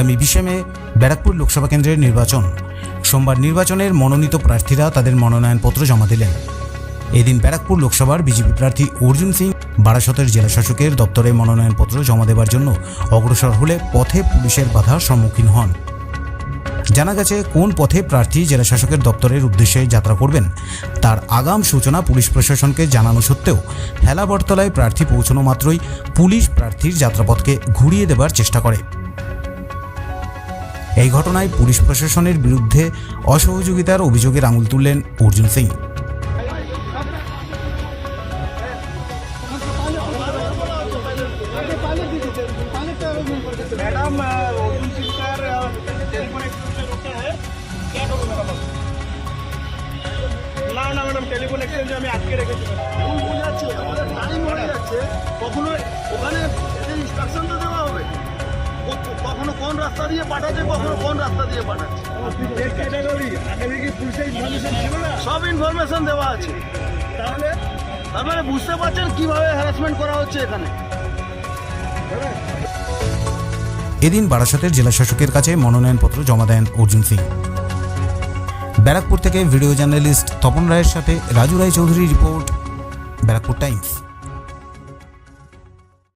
আগামী বিশে মে ব্যারাকপুর লোকসভা কেন্দ্রের নির্বাচন। সোমবার নির্বাচনের মনোনীত প্রার্থীরা তাদের মনোনয়নপত্র জমা দিলেন। এদিন ব্যারাকপুর লোকসভার বিজেপি প্রার্থী অর্জুন সিং বারাসতের জেলাশাসকের দপ্তরে মনোনয়নপত্র জমা দেওয়ার জন্য অগ্রসর হলে পথে পুলিশের বাধার সম্মুখীন হন। জানা গেছে কোন পথে প্রার্থী জেলাশাসকের দপ্তরের উদ্দেশ্যে যাত্রা করবেন, তার আগাম সূচনা পুলিশ প্রশাসনকে জানানো সত্ত্বেও হেলাবরতলায় প্রার্থী পৌঁছানো মাত্রই পুলিশ প্রার্থীর যাত্রাপথকে ঘুরিয়ে দেবার চেষ্টা করে। এই ঘটনায় পুলিশ প্রশাসনের বিরুদ্ধে অসহযোগিতার অভিযোগের আঙুল তুললেন অর্জুন সিং। ওখানে তো দেওয়া হবে। কোন রাস্তা দিয়ে পাঠাচ্ছে, কখনো কোন রাস্তা দিয়ে পাঠাচ্ছে? সব ইনফরমেশন দেওয়া আছে। তাহলে তার মানে বুঝতে পারছেন কীভাবে হ্যারাসমেন্ট করা হচ্ছে এখানে। এদিন বারাসতের জেলাশাসকের কাছে মনোনয়নপত্র জমা দেন অর্জুন সিং। ব্যারাকপুর থেকে ভিডিও জার্নালিস্ট তপন রায়ের সাথে রাজু রায় চৌধুরী রিপোর্ট, ব্যারাকপুর টাইমস।